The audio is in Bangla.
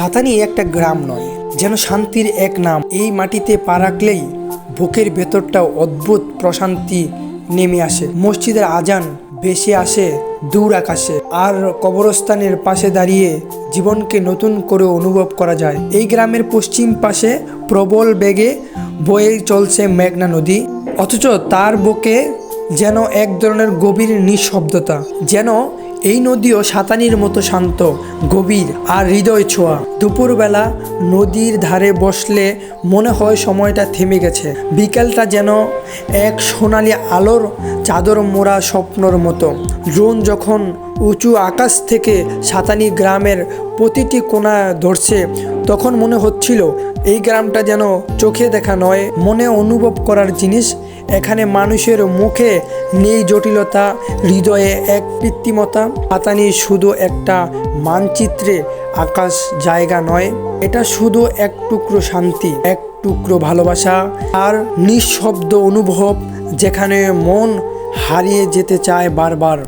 সাতানি একটা গ্রাম নয়, যেন শান্তির এক নাম। এই মাটিতে পা রাখলেই বুকের ভেতরটা অদ্ভুত প্রশান্তি নেমে আসে। মসজিদের আজান ভেসে আসে দূর আকাশে, আর কবরস্থানের পাশে দাঁড়িয়ে জীবনকে নতুন করে অনুভব করা যায়। এই গ্রামের পশ্চিম পাশে প্রবল বেগে বয়ে চলছে মেঘনা নদী, অথচ তার বুকে যেন এক ধরনের গভীর নিঃশব্দতা, যেন এই নদীও সাতানির মতো শান্ত, গভীর আর হৃদয় ছোঁয়া। দুপুরবেলা নদীর ধারে বসলে মনে হয় সময়টা থেমে গেছে। বিকেলটা যেন এক সোনালি আলোর চাদর মোড়া স্বপ্নর মতো। ড্রোন যখন উঁচু আকাশ থেকে সাতানি গ্রামের প্রতিটি কোণা ধরছে তখন মনে হচ্ছিল, এই গ্রামটা যেন চোখে দেখা নয়, মনে অনুভব করার জিনিস। এখানে মানুষের মুখে নেই জটিলতা, হৃদয়ে এক কৃত্রিমতা। পাতানি শুধু একটা মানচিত্রে আকাশ জায়গা নয়, এটা শুধু এক টুকরো শান্তি, এক টুকরো ভালোবাসা আর নিঃশব্দ অনুভব যেখানে মন হারিয়ে যেতে চায় বারবার।